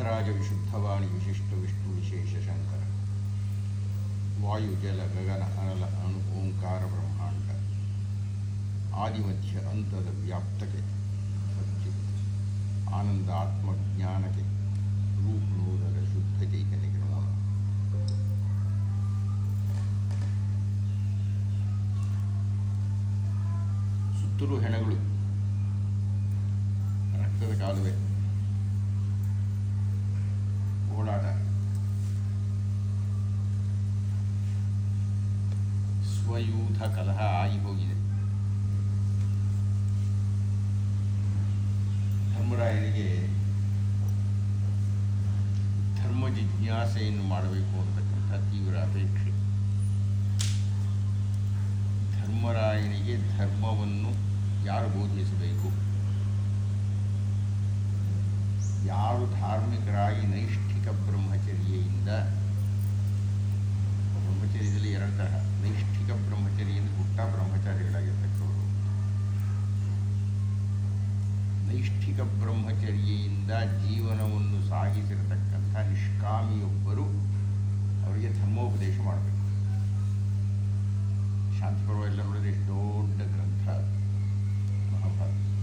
ಸಿದ್ಧರಾಜ ವಿಶುದ್ಧವಾಣಿ ವಿಶಿಷ್ಟ ವಿಷ್ಣು ವಿಶೇಷ ಶಂಕರ ವಾಯು, ಜಲ, ಗಗನ ಅನಲ ಅಣು, ಓಂಕಾರ, ಬ್ರಹ್ಮಾಂಡ. ಆದಿಮಧ್ಯ ಅಂತದ ವ್ಯಾಪ್ತಕ್ಕೆ ಸಚ್ಚಿತ್ ಆನಂದ ಆತ್ಮಜ್ಞಾನಕ್ಕೆ ರೂಪನೂರದ ಶುದ್ಧ ಚೈತನ್ಯಕ್ಕೆ ನಮೋ ಸುತ್ತಲೂ ಹೆಣಗಳು. ರಕ್ತದ ಕಾಲುವೆ. ಓಡಾಟ ಸ್ವಯೂಥ ಕಲಹ ಆಗಿ ಹೋಗಿದೆ ಧರ್ಮರಾಯರಿಗೆ ಧರ್ಮ ಜಿಜ್ಞಾಸೆಯನ್ನು ಮಾಡಬೇಕು ಅಂತಕ್ಕಂಥ ತೀವ್ರ ಅಪೇಕ್ಷೆ. ಧರ್ಮರಾಯನಿಗೆ ಧರ್ಮವನ್ನು ಯಾರು ಬೋಧಿಸಬೇಕು? ಯಾರು ಧಾರ್ಮಿಕರಾಗಿ ನೈಷ್ಠಿಕ ಬ್ರಹ್ಮಚರ್ಯೆಯಿಂದ ಬ್ರಹ್ಮಚರ್ಯದಲ್ಲಿ ಎರಡು ತರಹ. ನೈಷ್ಠಿಕ ಬ್ರಹ್ಮಚರ್ಯದಿಂದ ಹುಟ್ಟ ಬ್ರಹ್ಮಚಾರಿಗಳಾಗಿರ್ತಕ್ಕವರು. ನೈಷ್ಠಿಕ ಬ್ರಹ್ಮಚರ್ಯೆಯಿಂದ ಜೀವನವನ್ನು ಸಾಗಿಸಿರತಕ್ಕಂಥ ನಿಷ್ಕಾಮಿಯೊಬ್ಬರು ಅವರಿಗೆ ಧರ್ಮೋಪದೇಶ ಮಾಡಬೇಕು. ಶಾಂತಿಪರ್ವ ಎಲ್ಲ ನೋಡಿದ್ರೆ ದೊಡ್ಡ ಗ್ರಂಥ. ಮಹಾಭಾರತ.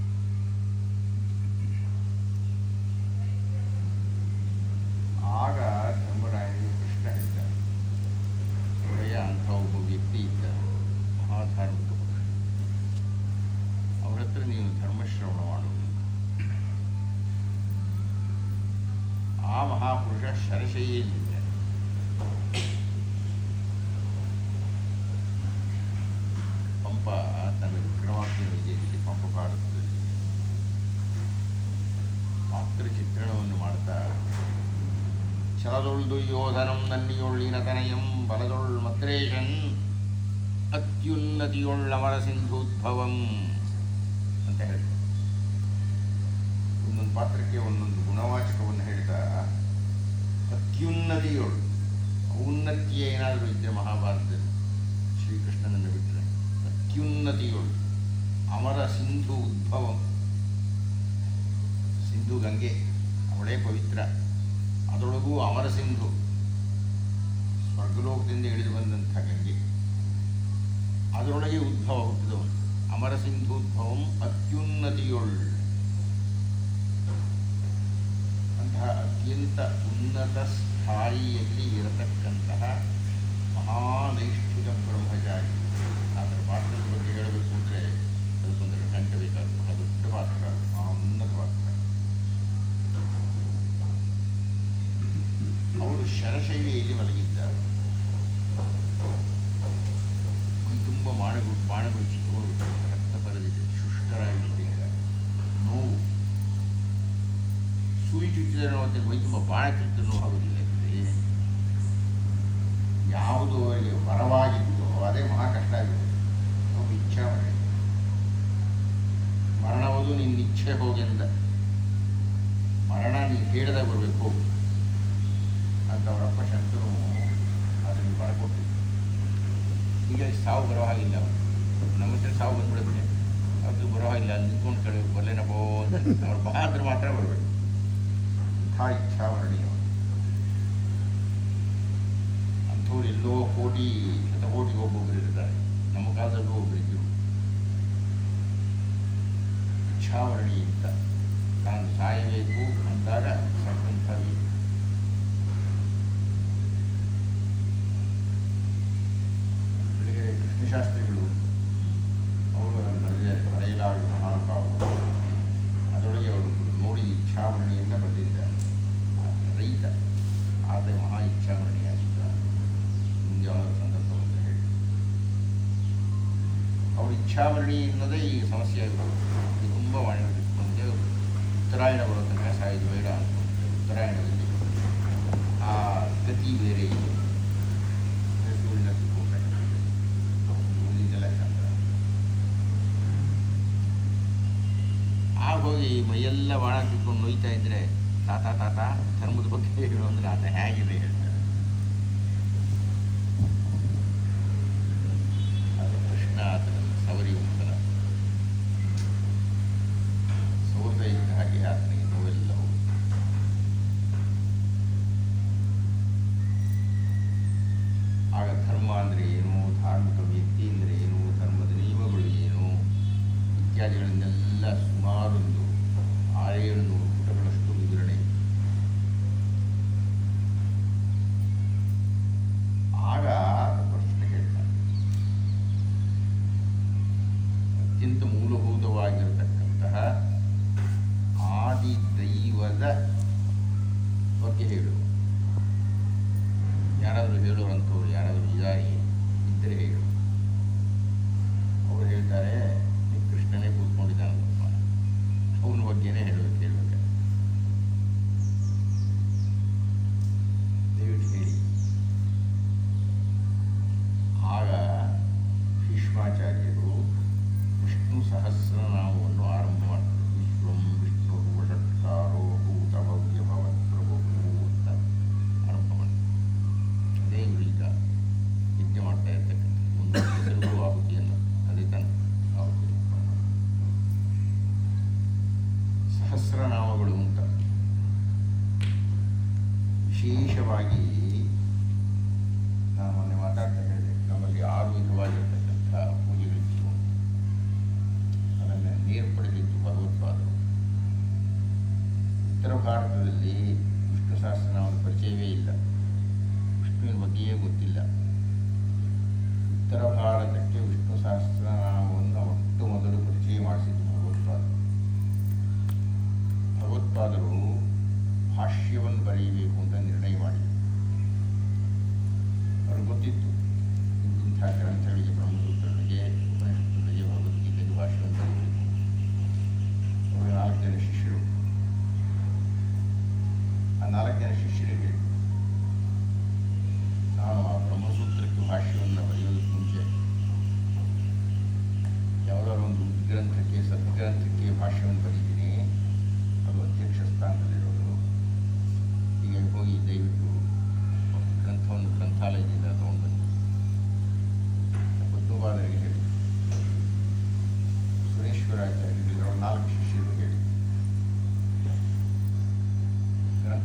ಯೋಧನಂ ನನ್ನಿಯೊಳ್ಳಿನ ತನಯಂ ಬಲದೊಳ್ ಮದ್ರೇಶನ್ ಅತ್ಯುನ್ನತಿಯೊಳ್ಳಮರ ಸಿಂಧೂದ್ಭವಂ ಅಂತ ಹೇಳ್ತಾರೆ ಒಂದೊಂದು ಪಾತ್ರಕ್ಕೆ ಒಂದೊಂದು ಗುಣವಾಚಕವನ್ನು ಹೇಳ್ತಾ ಅತ್ಯುನ್ನತಿಯೊಳು ಔನ್ನತ್ಯ ಏನಾದರೂ ಇದ್ದರೆ ಮಹಾಭಾರತದಲ್ಲಿ ಶ್ರೀಕೃಷ್ಣನನ್ನು ಬಿಟ್ಟರೆ ಅತ್ಯುನ್ನತಿಯೊಳು ಅಮರ ಸಿಂಧು ಉದ್ಭವಂ. ಸಿಂಧು ಗಂಗೆ, ಅವಳೇ ಪವಿತ್ರ. ಅದರೊಳಗೂ ಅಮರ ಸಿಂಧು ಸ್ವರ್ಗಲೋಕದಿಂದ ಇಳಿದು ಬಂದಂಥ ಗಂಗೆ. ಅದರೊಳಗೆ ಉದ್ಭವ ಹುಟ್ಟಿದವನು. ಅಮರ ಸಿಂಧೂದ್ಭವಂ ಅತ್ಯುನ್ನತಿಯೊಳ್. ಅಂತಹ ಅತ್ಯಂತ ಉನ್ನತ ಸ್ಥಾಯಿಯಲ್ಲಿ ಇರತಕ್ಕಂತಹ ಮಹಾನೈಷ್ಠಿಕ ಬ್ರಹ್ಮಚಾರಿ. ಅದರ ಪಾತ್ರದ ಬಗ್ಗೆ ಹೇಳಬೇಕು ಅಂದರೆ ಅದಕ್ಕೊಂದು ಕಂಠ ಬೇಕಾದ ಬಹಳ ದೊಡ್ಡ ಪಾತ್ರ ಮಹಾ ಉನ್ನತ ಪಾತ್ರ. ಅವರು ಶರಶೈಲಿಯಲ್ಲಿ ಮಲಗಿದ್ದಾರೆ. ಮೈ ತುಂಬ ಬಾಣಗಳು ಬಾಣಗಳು ಚಿಕ್ಕವರು ರಕ್ತ ಬರೆದಿದೆ ಶುಷ್ಕರಾಗಿಟ್ಟಿದ್ದಾರೆ ನೋವು. ಸೂಯಿ ಚುಚ್ಚಿದರೆ ಮತ್ತೆ ಮೈ ತುಂಬ ಬಾಣ ಆಗುವುದಿಲ್ಲ ಇಲ್ಲಿ. ಯಾವುದು ಅವರಿಗೆ ವರವಾಗಿತ್ತು. ಅದೇ ಮಹಾ ಕಷ್ಟ ಆಗಿದೆ. ನಮ್ಮ ಇಚ್ಛೆ ಮಾಡಿ ಮರಣವುದು ನಿನ್ನ ಇಚ್ಛೆ ಹೋಗೆಂದ. ಮರಣ ನೀನು ಹೇಳಿದಾಗ ಬರಬೇಕು. ಹೋಗು ಅಂತ ಅವರಪ್ಪ ಶಂಕರು ಅದನ್ನು ಬರ್ಕೊಟ್ಟಿದ್ರು ಈಗ ಸಾವು ಬರೋ ಹಾಗಿಲ್ಲ ನಮ್ಮ ಹತ್ರ ಸಾವು ಬಂದ್ಬಿಡುತ್ತೆ. ಅದು ಬರೋ ಹಾಗಿಲ್ಲ ಅಲ್ಲಿ ನಿಂತ್ಕೊಂಡು ಕೇಳಿ, ಬರಲೇನಪ್ಪೋ ಅಂತ. ಅವ್ರು ಬಹಾದ್ರೆ ಮಾತ್ರ ಬರಬೇಕು. ಇಂಥ ಇಚ್ಛಾ ಅವನು ಅಂಥವ್ರು ಎಲ್ಲೋ ಕೋಟಿ, ಶತಕೋಟಿಗೆ ಒಬ್ಬೊಬ್ಬರು ಇರ್ತಾರೆ. ನಮ್ಮ ಕಾಲದಲ್ಲೂ ಒಬ್ಬರು ಇದ್ದರು ಇಚ್ಛಾವರಣಿ ಅಂತ. ತಾನು ಸಾಯಬೇಕು ಅಂದಾಗ ಸತ್ತಂಥ ಕೃಷ್ಣಶಾಸ್ತ್ರಿಗಳು ಅವರು ಬರೆದ ಬರೆಯಲಾಗ ಮಹಾನುಭಾವರು. ಅದರೊಳಗೆ ಅವರು ನೋಡಿ ಇಚ್ಛಾಮರಣಿಯನ್ನು ಬರೆದಿದ್ದಾರೆ ರೈತ ಆತ ಮಹಾ ಇಚ್ಛಾವರಣೆಯಾಗಿದ್ದ ಮುಂದೆ ಸಂದರ್ಭ ಅಂತ ಹೇಳಿ. ಅವರು ಇಚ್ಛಾವರಣಿ ಅನ್ನೋದೇ ಈ ಸಮಸ್ಯೆ ಆಗಿರೋದು. ತುಂಬ ಮುಂದೆ ಉತ್ತರಾಯಣ ಬರೋ ತನಕ ಬೇಡ ಅಂತ. ಉತ್ತರಾಯಣದಲ್ಲಿ ಆ ಗತಿ ಬೇರೆ ಇದೆ ಸೂರ್ಯನ ಸುತ್ತೋಟ. ಮುಂದಿನೆಲ್ಲ ಚಂದ್ರ ಆಗ ಹೋಗಿ ಮೈಯೆಲ್ಲ ಬಾಣ ತಿಳ್ಕೊಂಡು ನೋಯ್ತಾ ಇದ್ರೆ ತಾತ ತಾತ ಧರ್ಮದ ಬಗ್ಗೆ ಹೇಳು ಅಂದ್ರೆ ಆತ ಹೇಗಿದೆ? ಹೇಳ್ತಾರೆ. ಅದು ಕೃಷ್ಣ ಆತನನ್ನು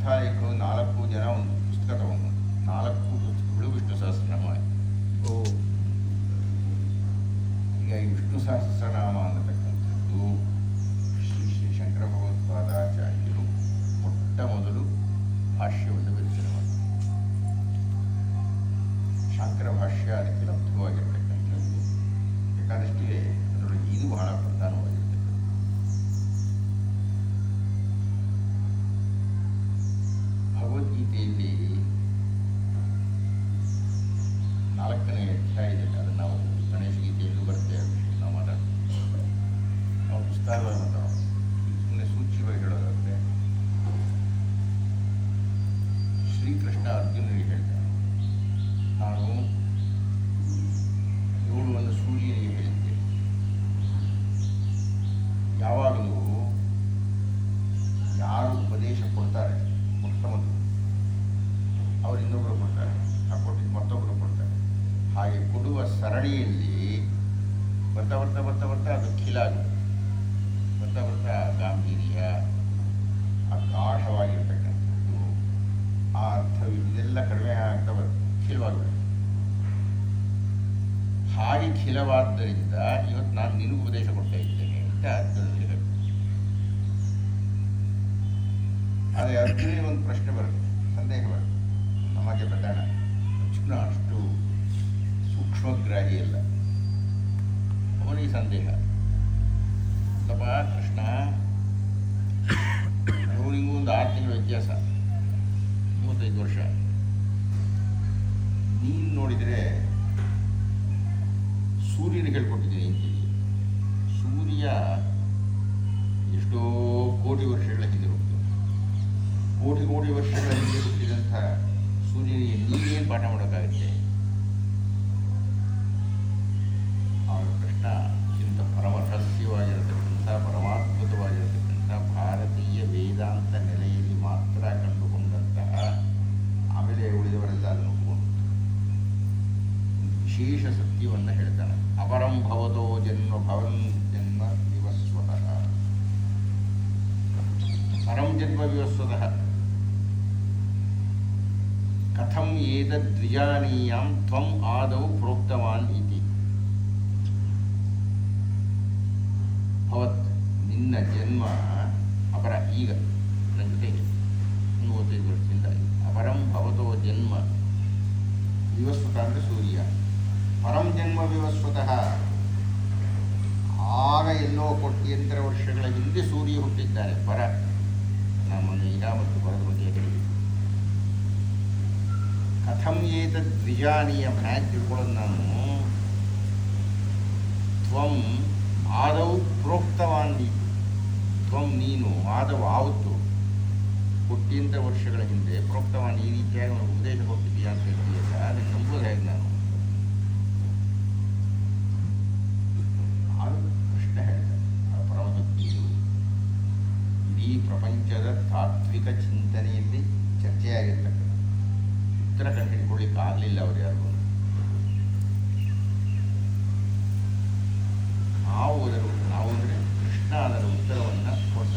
ಗ್ರಂಥಾಲಯಕ್ಕೆ ನಾಲ್ಕು ಜನ ಒಂದು ಪುಸ್ತಕ ತಗೊಂಡು ನಾಲ್ಕು ಪುಸ್ತಕಗಳು ವಿಷ್ಣು ಸಹಸ್ರನಾಮ. ಓ. ಈಗ ಈ ವಿಷ್ಣು ಸಹಸ್ರನಾಮ ವಿಸ್ತಾರವಾಗಿ ಸುಮ್ಮನೆ ಸೂಚ್ಯವಾಗಿ ಹೇಳೋದಾದರೆ, ಶ್ರೀಕೃಷ್ಣ ಅರ್ಜುನನಿಗೆ ಹೇಳ್ತಾನೆ ನಾನು ಏಳುವನ್ನು ಸೂರ್ಯನಿಗೆ ಹೇಳಿದ್ದೆ. ಯಾವಾಗಲೂ ಯಾರು ಉಪದೇಶ ಕೊಡ್ತಾರೆ ಮೊಟ್ಟ ಮೊದಲು ಅವರು ಇನ್ನೊಬ್ಬರು ಕೊಡ್ತಾರೆ, ಆ ಕೊಟ್ಟಿದ್ದು ಮತ್ತೊಬ್ಬರು ಕೊಡ್ತಾರೆ. ಹಾಗೆ ಕೊಡುವ ಸರಣಿಯಲ್ಲಿ ಬರ್ತಾ ಬರ್ತಾ ಬರ್ತಾ ಬರ್ತಾ ಅದು ಖಿಲಾಗುತ್ತೆ ಆ ಗಾಂಭೀರ್ಯ ಅಗಾಢವಾಗಿರ್ತಕ್ಕಂಥದ್ದು ಗಾಢವಾಗಿರ್ತಕ್ಕಂಥದ್ದು ಆ ಅರ್ಥ ಇದೆಲ್ಲ ಕಡಿಮೆ ಆಗ್ತಾ ಖಿಲವಾಗ್ಬಿಡುತ್ತೆ ಹಾಗೆ ಖಿಲವಾದ್ದರಿಂದ ಇವತ್ತು ನಾನು ನಿನಗೂ ಉಪದೇಶ ಕೊಡ್ತಾ ಇದ್ದೇನೆ ಅಂತ ಅರ್ಥದಲ್ಲಿ ಅದೇ ಅರ್ಜುನಿಗೆ ಒಂದು ಪ್ರಶ್ನೆ ಬರುತ್ತೆ ಸಂದೇಹ ಬರುತ್ತೆ ನಮಗೆ ಪ್ರಧಾನ ಅರ್ಜುನ ಅಷ್ಟು ಸೂಕ್ಷ್ಮಗ್ರಾಹಿ ಅಲ್ಲ ಅವನಿಗೆ ಸಂದೇಹ ಅಲ್ಲಪ್ಪ ಕೃಷ್ಣ, ಇವನಿಗೂ ಒಂದು ಆರು ತಿಂಗಳ ವ್ಯತ್ಯಾಸ, ಮೂವತ್ತೈದು ವರ್ಷ. ನೀನು ನೋಡಿದರೆ ಸೂರ್ಯನ ಹೇಳ್ಕೊಟ್ಟಿದ್ದೀನಿ ಅಂತೀನಿ ಸೂರ್ಯ ಎಷ್ಟೋ ಕೋಟಿ ವರ್ಷಗಳ ಹಿಂದೆ ಹೋಗ್ತದೆ ಕೋಟಿ ಕೋಟಿ ವರ್ಷಗಳ ಹಿಂದೆ ಹುಟ್ಟಿದಂಥ ಸೂರ್ಯನಿಗೆ ನೀವೇನು ಪಾಠ ಮಾಡೋಕ್ಕಾಗುತ್ತೆ? ಏತದ್ವಿಜಾನೀಯಾಂ ತ್ವಂ ಆದೌ ಪ್ರೋಕ್ತವಾನ್ ಇತಿ ಭವತ್ ನಿನ್ನ ಜನ್ಮ ಅಪರ ಈಗ ನನ್ನ ಜೊತೆಗೆ ಮೂವತ್ತೈದು ವರ್ಷದಿಂದ ಅಪರಂ ಭವತೋ ಜನ್ಮ ವಿವಸ್ವತ ಅಂದರೆ ಸೂರ್ಯ ಪರಂ ಜನ್ಮ ವಿವಸ್ವತಃ ಆಗ ಎಲ್ಲೋ ಕೋಟ್ಯಂತರ ವರ್ಷಗಳ ಹಿಂದೆ ಸೂರ್ಯ ಹುಟ್ಟಿದ್ದಾರೆ. ಪರ ನಮ್ಮನ್ನು ಈಗ ಮತ್ತು ಪರದ ಬಗ್ಗೆ ಕಥಂ ಏತದ್ ದ್ವಿಜಾನೀಯಂ ಹ್ಯಾಗೆ ತಿಳ್ಕೊಳ್ಳೋದು ನಾನು ತ್ವಂ ಆದೌ ಪ್ರೋಕ್ತವಾನ್ ನೀ ತ್ವಂ ನೀನು ಆದವು ಆವತ್ತು. ಕೋಟ್ಯಂತರ ವರ್ಷಗಳ ಹಿಂದೆ ಪ್ರೋಕ್ತವಾನ್ ಈ ರೀತಿಯಾಗಿ ಒಂದು ಉಪದೇಶ ಕೊಟ್ಟಿದ್ದೀಯ ಅಂತ ಹೇಳ್ತೀಯಲ್ಲ ಅದನ್ನು ನಂಬೋದು ಹೇಗೆ ನಾನು. ಕೃಷ್ಣ ಹೇಳ್ತಾನೆ ಆ ಪರಮಭಕ್ತಿಯು ಇಡೀ ಪ್ರಪಂಚದ ತಾತ್ವಿಕ ಚಿಂತನೆಯಲ್ಲಿ ಚರ್ಚೆಯಾಗಿರ್ತಕ್ಕಂಥ ಉತ್ತರ ಕಂಡುಹಿಡ್ಕೊಳ್ಳಿಕ್ಕೆ ಆಗಲಿಲ್ಲ ಅವರು ಯಾರಿಗೂ ನಾವು ಅದರ ನಾವು ಅಂದರೆ ಕೃಷ್ಣ ಅದರ ಉತ್ತರವನ್ನು ಕೊಟ್ಟ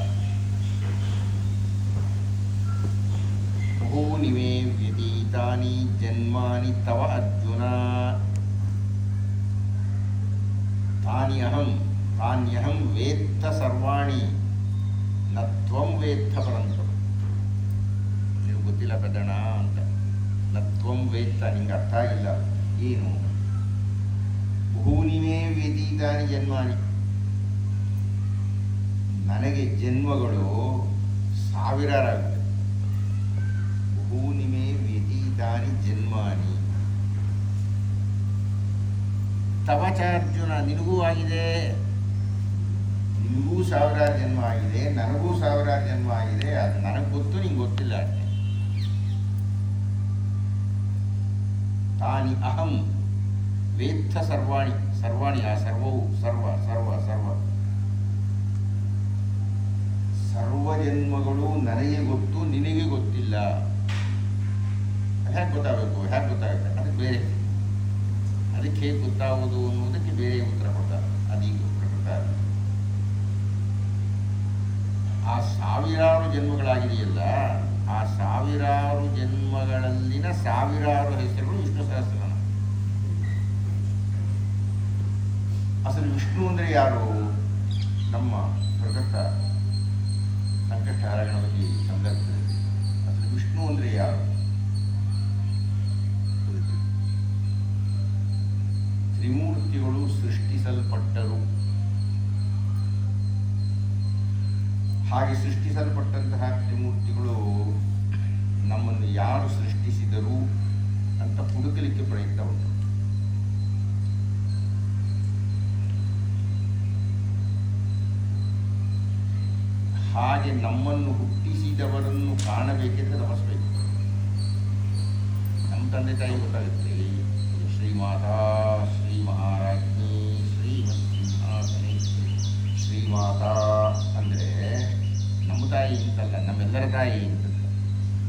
ಬಹೂನಿಮೇ ವ್ಯತೀತಾನಿ ಜನ್ಮಾನಿ ತವ ಅರ್ಜುನ ತಾನಿ ಅಹಂ ತಾನ್ಯಹಂ ವೇತ್ತ ಸರ್ವಾಣಿ ನ ತ್ವಂ ವೇತ್ತ ಪರಂತಂ ನೀವು ಗೊತ್ತಿಲ್ಲ ಕದಣ ಅಂತ ನ ತ್ವಂ ವೇತ್ತ ನಿಂಗೆ ಅರ್ಥ ಆಗಿಲ್ಲ ಏನು? ಭೂನಿಮೇ ವ್ಯತೀತಾನಿ ಜನ್ಮಾನಿ. ನನಗೆ ಜನ್ಮಗಳು ಸಾವಿರಾರಾಗುತ್ತೆ. ಭೂನಿಮೆ ವ್ಯತೀತಾನಿ ಜನ್ಮಾನಿ. ತವಚಾರ್ಜುನ ನಿನಗೂ ಆಗಿದೆ. ನಿನಗೂ ಸಾವಿರಾರು ಜನ್ಮ ಆಗಿದೆ, ನನಗೂ ಸಾವಿರಾರು ಜನ್ಮ ಆಗಿದೆ, ಅದು ನನಗೆ ಗೊತ್ತು, ನಿಂಗೆ ಗೊತ್ತಿಲ್ಲ ತಾನಿ ಅಹಂ ವೇತ್ತ ಸರ್ವಾಣಿ ಸರ್ವಾಣಿ ಆ ಸರ್ವವು ಸರ್ವ ಸರ್ವ ಸರ್ವ ಸರ್ವ ಜನ್ಮಗಳು ನನಗೆ ಗೊತ್ತು, ನಿನಗೆ ಗೊತ್ತಿಲ್ಲ। ಹ್ಯಾಕ್ ಗೊತ್ತಾಗಬೇಕು? ಹ್ಯಾಕ್ ಗೊತ್ತಾಗುತ್ತೆ? ಅದಕ್ಕೆ ಬೇರೆ. ಅದಕ್ಕೆ ಹೇಗೆ ಗೊತ್ತಾಗುವುದು ಅನ್ನೋದಕ್ಕೆ ಬೇರೆ ಉತ್ತರ ಕೊಡ್ತಾರೆ. ಅದೀಗ ಉತ್ತರ ಕೊಡ್ತಾರೆ. ಆ ಸಾವಿರಾರು ಜನ್ಮಗಳಾಗಿದೆಯಲ್ಲ ಆ ಸಾವಿರಾರು ಜನ್ಮಗಳಲ್ಲಿನ ಸಾವಿರಾರು ಹೆಸರುಗಳು ವಿಷ್ಣು ಸಹಸ್ರನಾಮ. ಅಸಲು ವಿಷ್ಣು ಅಂದರೆ ಯಾರು? ನಮ್ಮ ಪ್ರಕೃತ ಸಂಕಷ್ಟಹಾರ ಗಣಪತಿ ಸಂದರ್ಭದಲ್ಲಿ. ಅಸಲು ವಿಷ್ಣು ಅಂದರೆ ಯಾರು? ತ್ರಿಮೂರ್ತಿಗಳು ಸೃಷ್ಟಿಸಲ್ಪಟ್ಟರು. ಹಾಗೆ ಸೃಷ್ಟಿಸಲ್ಪಟ್ಟಂತಹ ತ್ರಿಮೂರ್ತಿಗಳು ನಮ್ಮನ್ನು ಯಾರು ಸೃಷ್ಟಿಸಿದರು ಅಂತ ಹುಡುಕಲಿಕ್ಕೆ ಪ್ರಯತ್ನ ಉಂಟು. ಹಾಗೆ ನಮ್ಮನ್ನು ಹುಟ್ಟಿಸಿದವರನ್ನು ಕಾಣಬೇಕೆಂದು ನಮಸ್ಬೇಕು. ನಮ್ಮ ತಂದೆ ತಾಯಿ ಗೊತ್ತಾಗುತ್ತೆ ಶ್ರೀ ಶ್ರೀಮಾತಾ ಶ್ರೀ ಮಹಾರಾಜ್ಞಿ, ಶ್ರೀ ಶ್ರೀಮಾತಾ ಅಂದರೆ ನಮ್ಮ ತಾಯಿ ಅಂತಲ್ಲ, ನಮ್ಮೆಲ್ಲರ ತಾಯಿ ಅಂತ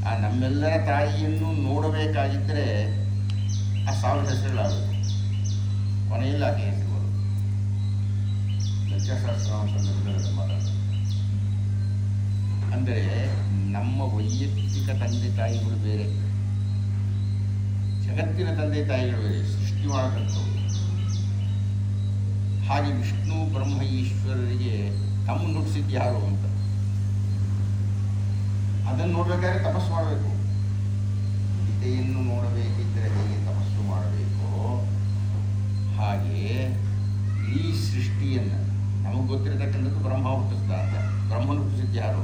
ಆ ನಮ್ಮೆಲ್ಲರ ತಾಯಿಯನ್ನು ನೋಡಬೇಕಾಗಿದ್ದರೆ ಆ ಸಾವಿರ ಹೆಸರುಗಳಾಗುತ್ತೆ ಕೊನೆಯಲ್ಲಿ ಆಕೆ ಹೆಸರು ಬರೋದು ಲಕ್ಷಸಹಸ್ರನಾಮ ಸಂದರ್ಭದಲ್ಲಿ ಮಾತಾಡ್ತಾರೆ. ಅಂದರೆ ನಮ್ಮ ವೈಯಕ್ತಿಕ ತಂದೆ ತಾಯಿಗಳು ಬೇರೆ. ಜಗತ್ತಿನ ತಂದೆ ತಾಯಿಗಳು ಬೇರೆ, ಸೃಷ್ಟಿ ಹಾಗೆ ವಿಷ್ಣು ಬ್ರಹ್ಮ ಈಶ್ವರರಿಗೆ ತಮ್ಮ ನುಡಿಸಿದ್ದು ಯಾರು ಅಂತ. ಅದನ್ನು ನೋಡ್ಬೇಕಾದ್ರೆ ತಪಸ್ಸು ಮಾಡಬೇಕು. ಗೀತೆಯನ್ನು ನೋಡಬೇಕಿದ್ದರೆ ಹೇಗೆ ತಪಸ್ಸು ಮಾಡಬೇಕೋ? ಹಾಗೆ ಈ ಸೃಷ್ಟಿಯನ್ನು, ನಮಗೆ ಗೊತ್ತಿರತಕ್ಕಂಥದ್ದು ಬ್ರಹ್ಮ ಹುಟ್ಟಿಸ್ದ ಅಂತ ಬ್ರಹ್ಮ ಹುಟ್ಟಿಸಿದ್ದು ಯಾರು?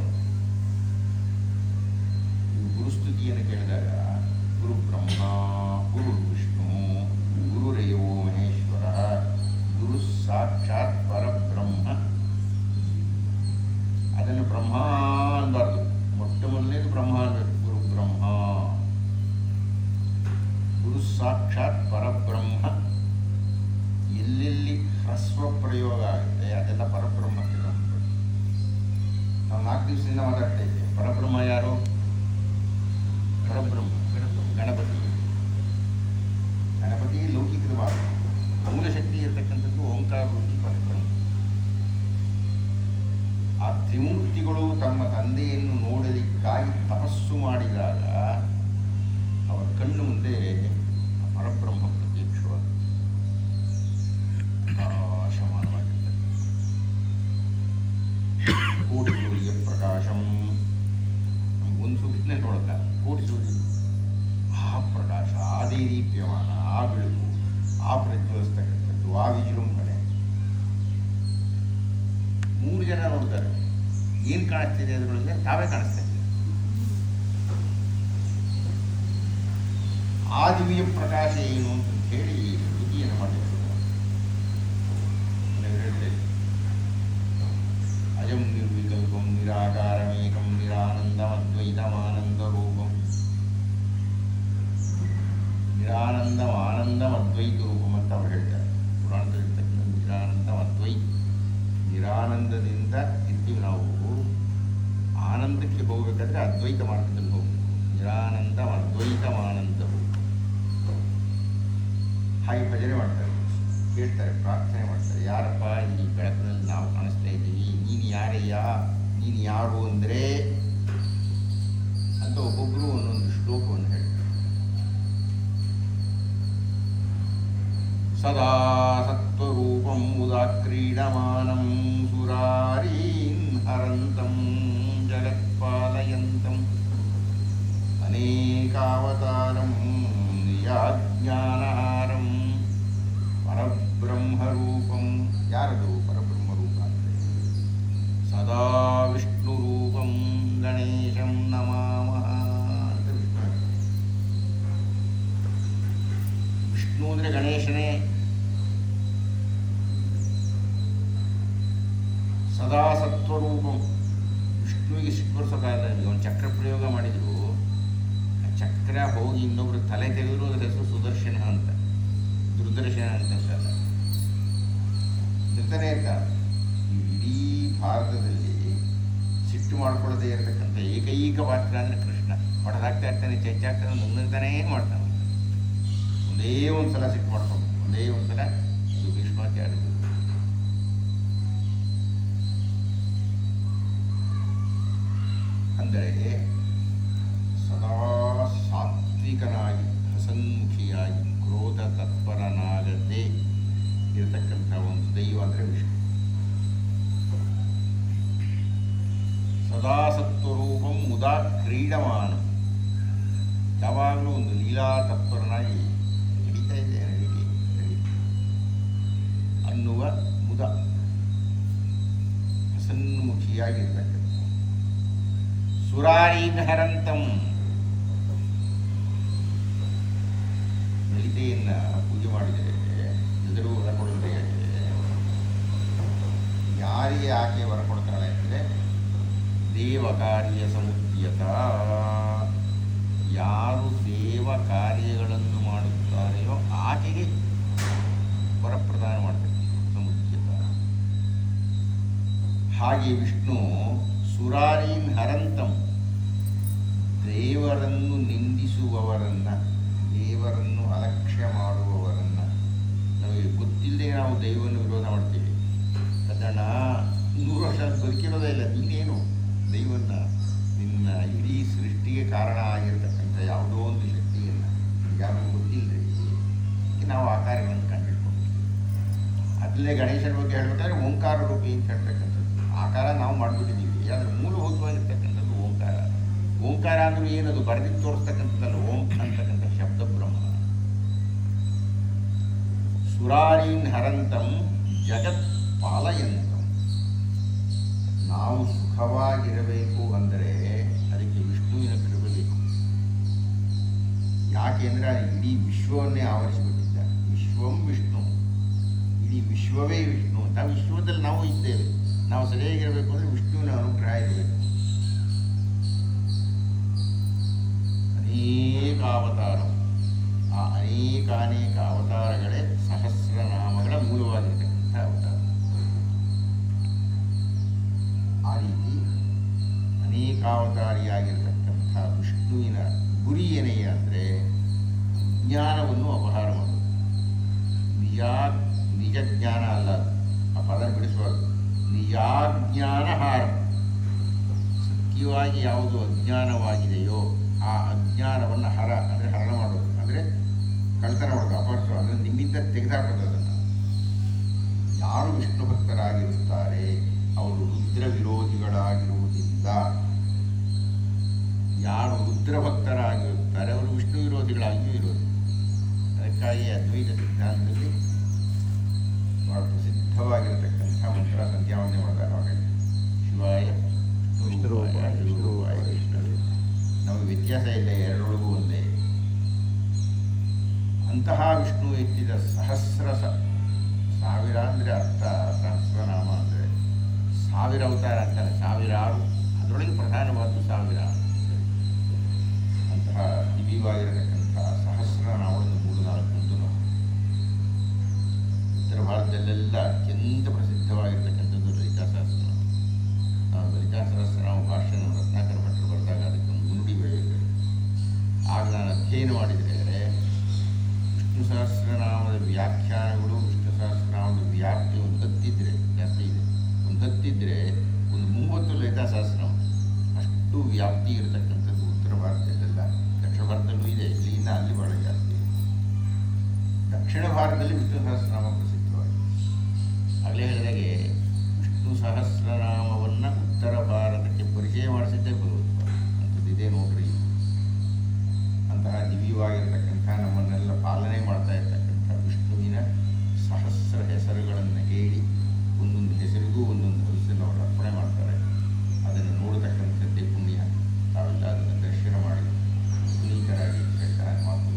ಗುರುಸ್ತುತಿಯನ್ನು ಕೇಳಿದಾಗ ಗುರು ಬ್ರಹ್ಮ ಗುರು ವಿಷ್ಣು ಗುರುರೇವೋ ಮಹೇಶ್ವರ ಗುರು ಸಾಕ್ಷಾತ್ ಪರಬ್ರಹ್ಮ ಅದನ್ನು ಬ್ರಹ್ಮ ಅನ್ಬಾರ್ದು ಮೊಟ್ಟ ಮೊದಲನೇದು ಬ್ರಹ್ಮ ಅನ್ಬೇಕು ಗುರು ಬ್ರಹ್ಮ ಗುರು ಸಾಕ್ಷಾತ್ ಪರಬ್ರಹ್ಮ ಎಲ್ಲೆಲ್ಲಿ ಹ್ರಸ್ವ ಪ್ರಯೋಗ ಆಗುತ್ತೆ ಅದೆಲ್ಲ ಪರಬ್ರಹ್ಮಕ್ಕೆ ಸಂಬಂಧಪಟ್ಟಿದ್ದು. ನಾವು ನಾಲ್ಕು ದಿವಸದಿಂದ ಮಾತಾಡ್ತಾ ಇದ್ದೇವೆ ಪರಬ್ರಹ್ಮ ಯಾರು ಪರಬ್ರಹ್ಮ ಗಣಪತಿ ಗಣಪತಿ ಲೌಕಿಕದ ಭಾಗ ಮೂಲ ಶಕ್ತಿ ಇರತಕ್ಕಂಥದ್ದು ಓಂಕಾರ ರೂಪಿ ಪರಬ್ರಹ್ಮ ಆ ತ್ರಿಮೂರ್ತಿಗಳು ತಮ್ಮ ತಂದೆಯನ್ನು ನೋಡಲಿಕ್ಕಾಗಿ ತಪಸ್ಸು ಮಾಡಿದಾಗ ಅವರ ಕಣ್ಣು ಮುಂದೆ ಆ ಪರಬ್ರಹ್ಮ ಪ್ರತ್ಯಕ್ಷವಾದ ಪ್ರಕಾಶಮಾನವಾಗಿರ್ತದೆ ಕೋಟಿ ಸೂರ್ಯ ಪ್ರಕಾಶಂ ಒಂದು ಸೂರ್ಯನೇ ನೋಡಲ್ಲ ಕೋಟಿ ಸೂರ್ಯ ಆ ಪ್ರಕಾಶ ಅದೇ ದೀಪ್ಯಮಾನ ಆ ಬೆಳಕು ಆ ಪ್ರಜ್ವಲಿಸ್ತಕ್ಕಂಥದ್ದು ಆ ವಿಜೃಂಭಣೆ ಮೂರು ಜನ ನೋಡ್ತಾರೆ ಏನು ಕಾಣಿಸ್ತಿದೆ ಅದರೊಳಗೆ ತಾವೇ ಕಾಣಿಸ್ತಾ ಇದ್ದೀವಿ ಆ ದಿವ್ಯ ಪ್ರಕಾಶ ಏನು ಅಂತ ಹೇಳಿ ಸ್ತುತಿಯನ್ನು ಮಾಡಲಿಕ್ಕೆ ಶುರು ಮಾಡಿದ್ರು. ಹೇಳ್ತೇನೆ ಅಜಂ ನಿರ್ವಿಕಲ್ಪಂ ನಿರಾಕಾರಮೇಕಂ ನಿರಾನಂದಮದ್ವೈತಮಾನಂದರೂಪಂ ನಿರಾನಂದಮಾನಂದಮದ್ವೈತ ರೂಪಂ ಅಂತ ಅವ್ರು ಹೇಳ್ತಾರೆ ಪುರಾಣದಲ್ಲಿರ್ತಕ್ಕಂಥ ನಿರಾನಂದಮದ್ವೈ ನಿರಾನಂದದಿಂದ ಇರ್ತೀವಿ ನಾವು ಆನಂದಕ್ಕೆ ಹೋಗಬೇಕಾದ್ರೆ ಅದ್ವೈತ ಮಾರ್ಗದಲ್ಲಿ ಹೋಗ್ಬೇಕು ನಿರಾನಂದ ಅದ್ವೈತಮಾನಂದ ಹಾಗೆ ಭಜನೆ ಮಾಡ್ತಾರೆ ಹೇಳ್ತಾರೆ ಪ್ರಾರ್ಥನೆ ಮಾಡ್ತಾರೆ ಯಾರಪ್ಪ ಈ ಬೆಳಕಿನಲ್ಲಿ ನಾವು ಕಾಣಿಸ್ತಾ ಇದ್ದೀವಿ ನೀನು ಯಾರಯ್ಯ ನೀನು ಯಾರು ಅಂದರೆ ಅಂತ ಒಬ್ಬೊಬ್ಬರು ಒಂದೊಂದು ಶ್ಲೋಕವನ್ನು ಹೇಳ್ತಾರೆ ಸದಾ ಸತ್ವರೂಪಂ ಉದಾಕ್ರೀಡಮಾನಂ ಸುರಾರೀನ್ ಹರಂತಂ ಜಗತ್ಪಾಲಯಂತಂ ಅನೇಕಾವತಾರಂ ನಿಜಾಜ್ಞಾನಹಾರಂ ಪರಬ್ರಹ್ಮರೂಪಂ, ಯಾರದು ಪರಬ್ರಹ್ಮರೂಪ ಸದಾ ಸದಾ ವಿಷ್ಣುರೂಪಂ ಗಣೇಶಂ ನಮಃ. ಅಂತ ವಿಷ್ಣು. ವಿಷ್ಣು ಅಂದರೆ ಗಣೇಶನೇ. ಸದಾ ಸತ್ವರೂಪಂ. ವಿಷ್ಣುವಿಗೆ ಸಿಟ್ಬರ್ಸೋಕ್ಕಾಗಲ್ಲ ಅವನು ಚಕ್ರ ಪ್ರಯೋಗ ಮಾಡಿದ್ರು. ಆ ಚಕ್ರ ಹೋಗಿ ಇನ್ನೊಬ್ರು ತಲೆ ನಿರ್ತಾನೆ ಇರ್ತಾರೆ ಇಡೀ ಭಾರತದಲ್ಲಿ ಸಿಟ್ಟು ಮಾಡ್ಕೊಳ್ಳದೆ ಇರತಕ್ಕಂಥ ಏಕೈಕ ಪಾತ್ರ ಅಂದರೆ ಕೃಷ್ಣ ಹೊಡೆದಾಗ್ತಾ ಇರ್ತಾನೆ, ಚೆಚ್ಚಾಗ್ತಾನೆ ನುಗ್ನಗ್ತಾನೇ ಮಾಡ್ತಾನೆ. ಒಂದೇ ಒಂದು ಸಲ ಸಿಟ್ಟು ಮಾಡ್ಕೊಂಡು, ಒಂದೇ ಒಂದು ಸಲ ಅದು ಆಡಬೇಕು ಅಂದರೆ ಸದಾ ಸಾತ್ವಿಕನಾಗಿ ಹಸನ್ಮುಖಿಯಾಗಿ ಕ್ರೋಧ ತತ್ಪರನಾಗದೆ ಇರತಕ್ಕಂಥ ಒಂದು ದೈವ ಅಂದರೆ ವಿಷ್ಣು. ಸದಾ ಸತ್ವರೂಪಂ ಮುದಾ ಕ್ರೀಡಮಾನ. ಯಾವಾಗಲೂ ಒಂದು ಲೀಲಾ ತತ್ಪರನಾಗಿ ನಡೀತಾ ಇದೆ ಅನ್ನುವ ಮುದ. ಹಸನ್ಮುಖಿಯಾಗಿರ್ತಕ್ಕಂಥ ಸುರಾರೀನ್ ಹರಂತಂ ಲಲಿತೆಯನ್ನು ಪೂಜೆ ಮಾಡಿದರೆ ಎದುರು ವರ ಕೊಡುತ್ತೆ. ಯಾರಿಗೆ ಆಕೆ ವರ ಕೊಡ್ತಾಳೆ ಅಂದರೆ ದೇವ ಕಾರ್ಯ ಸಮುದ್ಯತ. ಯಾರು ದೇವ ಕಾರ್ಯಗಳನ್ನು ಮಾಡುತ್ತಾರೆಯೋ ಆಕೆಗೆ ವರಪ್ರದಾನ ಮಾಡ್ತಾರೆ ಸಮುದ್ಯತ. ಹಾಗೆ ವಿಷ್ಣು ಸುರಾರೀನ್ ಹರಂತಂ. ದೇವರನ್ನು ನಿಂದಿಸುವವರನ್ನು, ದೇವರನ್ನು ಅಲಕ್ಷ್ಯ ಮಾಡುವವರನ್ನ. ಗೊತ್ತಿಲ್ಲದೆ ನಾವು ದೈವವನ್ನು ವಿರೋಧ ಮಾಡ್ತೀವಿ. ಅದಣ್ಣ ನೂರು ವರ್ಷ ಬದುಕಿರೋದೇ ಇಲ್ಲ. ನೀನೇನು? ದೈವನ್ನ ನಿನ್ನ ಇಡೀ ಸೃಷ್ಟಿಗೆ ಕಾರಣ ಆಗಿರ್ತಕ್ಕಂಥ ಯಾವುದೋ ಒಂದು ಶಕ್ತಿಯನ್ನು ಯಾರಿಗೂ ಗೊತ್ತಿಲ್ಲರಿ ನಾವು ಆಕಾರಗಳನ್ನು ಕಂಡುಹಿಡ್ಕೊಂಡು ಅದಲ್ಲೇ ಗಣೇಶನ ಬಗ್ಗೆ ಹೇಳ್ಬೇಕಾದ್ರೆ ಓಂಕಾರ ರೂಪಿ ಅಂತ ಹೇಳ್ತಕ್ಕಂಥದ್ದು. ಆಕಾರ ನಾವು ಮಾಡಿಬಿಟ್ಟಿದ್ದೀವಿ. ಆದರೆ ಮೂಲಭೂತವಾಗಿರ್ತಕ್ಕಂಥದ್ದು ಓಂಕಾರ. ಓಂಕಾರ ಅಂದ್ರೆ ಏನದು? ಬರೆದಿದ್ದು ತೋರಿಸ್ತಕ್ಕಂಥದ್ದಲ್ಲ ಓಂ ಅಂತಕ್ಕಂಥ ಶಬ್ದ ಬ್ರಹ್ಮ ಸುರಾರೀನ್ ಹರಂತಂ ಜಗತ್ ಪಾಲಯಂತಂ. ನಾವು ಸುಖವಾಗಿರಬೇಕು ಅಂದರೆ ಅದಕ್ಕೆ ವಿಷ್ಣುವಿನ ಕೃಪೆ ಬೇಕು. ಯಾಕೆ ಅಂದರೆ ಅದು ಇಡೀ ವಿಶ್ವವನ್ನೇ ಆವರಿಸಿಬಿಟ್ಟಿದ್ದ ವಿಶ್ವಂ ವಿಷ್ಣು. ಇಡೀ ವಿಶ್ವವೇ ವಿಷ್ಣು. ಅಂತ ವಿಶ್ವದಲ್ಲಿ ನಾವು ಇದ್ದೇವೆ. ನಾವು ಸರಿಯಾಗಿರಬೇಕು ಅಂದರೆ ವಿಷ್ಣುವಿನ ಅನುಗ್ರಹ ಇರಬೇಕು. ಅನೇಕ ಅವತಾರ ಆ ಅನೇಕ ಅನೇಕ ಅವತಾರಗಳೇ ಸಹಸ್ರನಾಮಗಳ ಮೂಲವಾಗಿರ್ತಕ್ಕಂಥ ಅವತಾರ. ಆ ರೀತಿ ಅನೇಕಾವತಾರಿಯಾಗಿರ್ತಕ್ಕಂಥ ವಿಷ್ಣುವಿನ ಗುರಿ ಏನೇ ಅಂದರೆ ಜ್ಞಾನವನ್ನು ಅಪಹಾರ ಮಾಡೋದು ನಿಜ ನಿಜ ಜ್ಞಾನ ಅಲ್ಲ. ಆ ಪದ ಬಿಡಿಸಬಾರ್ದು ನಿಜಾಜ್ಞಾನ ಹಾರ ಸತ್ಯವಾಗಿ ಯಾವುದು ಅಜ್ಞಾನವಾಗಿದೆಯೋ ಆ ಅಜ್ಞಾನವನ್ನು ಹರ ಅಂದರೆ ಹರಣ ಮಾಡೋದು ಅಂದರೆ ಕಳ್ತನ ಹೊಡೆದು ಅಪಹರಿಸೋದು ಅಂದರೆ ನಿಮ್ಮಿಂದ ತೆಗೆದಾಕೋದು ಅದನ್ನು. ಯಾರು ವಿಷ್ಣು ಭಕ್ತರಾಗಿರುತ್ತಾರೆ, ಅವರು ರುದ್ರ ವಿರೋಧಿಗಳಾಗಿರುವುದಿಲ್ಲ. ಯಾರು ರುದ್ರ ಭಕ್ತರಾಗಿರುತ್ತಾರೆ, ಅವರು ವಿಷ್ಣು ವಿರೋಧಿಗಳಾಗಿಯೂ ಇರೋದು ಅದಕ್ಕಾಗಿ ಅದ್ವೈತ ಸಿದ್ಧಾಂತದಲ್ಲಿ ಬಹಳ ಪ್ರಸಿದ್ಧವಾಗಿರತಕ್ಕಂಥ ಮಂತ್ರ ಸಂಧ್ಯಾವನ್ನೇ ಮಾಡ್ತಾರೆ ಅವಾಗ ಶಿವಾಯ, ವಿಷ್ಣು. ನಮಗೆ ವ್ಯತ್ಯಾಸ ಇಲ್ಲ ಒಂದೇ ಅಂತಹ ವಿಷ್ಣು ಎತ್ತಿದ ಸಹಸ್ರ ಸಾವಿರ ಅಂದರೆ ಅರ್ಥ ಸಹಸ್ರನಾಮ ಅಂದರೆ ಸಾವಿರ ಅವತಾರ ಅಂತಾರೆ. ಸಾವಿರಾರು, ಅದರೊಳಗೆ ಪ್ರಧಾನವಾದ ಸಾವಿರ. ಅಂತಹ ದಿವ್ಯವಾಗಿರತಕ್ಕಂಥ ಸಹಸ್ರನಾಮವನ್ನು ಮೂರು ನಾಲ್ಕು ನಾವು ಉತ್ತರ ಭಾರತದಲ್ಲೆಲ್ಲ ಅತ್ಯಂತ ಪ್ರಸಿದ್ಧವಾಗಿರ್ತಕ್ಕಂಥದ್ದು ಲಲಿತಾ ಸಹಸ್ರ ನಾವು ಲಲಿತಾ ಸಹಸ್ರನಾಮ ಭಾಷೆ ನಮ್ಮ ರತ್ನಾಕರ ಭಟ್ರು ಬರೆದಾಗ ಅದಕ್ಕೊಂದು ಒಂದು ಬೆಳೆಯುತ್ತೆ ಆಗ ನಾನು ಅಧ್ಯಯನ ಮಾಡಿದರೆ ವಿಷ್ಣು ಸಹಸ್ರನಾಮದ ವ್ಯಾಖ್ಯಾನಗಳು ವಿಷ್ಣು ಸಹಸ್ರನಾಮದ ವ್ಯಾಪ್ತಿ ಒಂದು ಹತ್ತಿದ್ರೆ, ವ್ಯಾಪ್ತಿ ಇದೆ. ಒಂದು ಹತ್ತಿದ್ರೆ ಒಂದು ಮೂವತ್ತು ಲಲಿತಾ ಸಹಸ್ರನಾಮ ಅಷ್ಟು ವ್ಯಾಪ್ತಿ ಇರತಕ್ಕಂಥದ್ದು ಉತ್ತರ ಭಾರತದಲ್ಲೆಲ್ಲ. ದಕ್ಷಿಣ ಭಾರತದಲ್ಲೂ ಇದೆ, ಇಲ್ಲಿಂದ ಅಲ್ಲಿ ಬಹಳ ಜಾಸ್ತಿ ದಕ್ಷಿಣ ಭಾರತದಲ್ಲಿ ವಿಷ್ಣು ಸಹಸ್ರನಾಮ ಪ್ರಸಿದ್ಧವಾಗಿದೆ. ಆಗಲೇ ಹೇಳಿದಾಗೆ ವಿಷ್ಣು ಸಹಸ್ರನಾಮವನ್ನು ಉತ್ತರ ಭಾರತಕ್ಕೆ ಪರಿಚಯ ಮಾಡಿಸಿದ್ದೇ ಭಗವತ್ಪಾದ ಅಂಥದ್ದು ಇದೆ ನೋಡ್ರಿ. ಅಂತಹ ದಿವ್ಯವಾಗಿರ್ತಕ್ಕಂಥ ನಮ್ಮನ್ನೆಲ್ಲ ಪಾಲನೆ ಮಾಡ್ತಾ ಇರ್ತಕ್ಕಂಥ ವಿಷ್ಣುವಿನ ಸಹಸ್ರ ಹೆಸರುಗಳನ್ನು ಹೇಳಿ, ಒಂದೊಂದು ಹೆಸರಿಗೂ ಒಂದೊಂದು ಹಲಸನ್ನು ಅವರು ಅರ್ಪಣೆ ಮಾಡ್ತಾರೆ. ಅದನ್ನು ನೋಡತಕ್ಕಂಥದ್ದೇ ಪುಣ್ಯ. ತಾವೆಲ್ಲ ಅದನ್ನು ದರ್ಶನ ಮಾಡಿ, ಪುನೀತರಾಗಿ ಮಾತು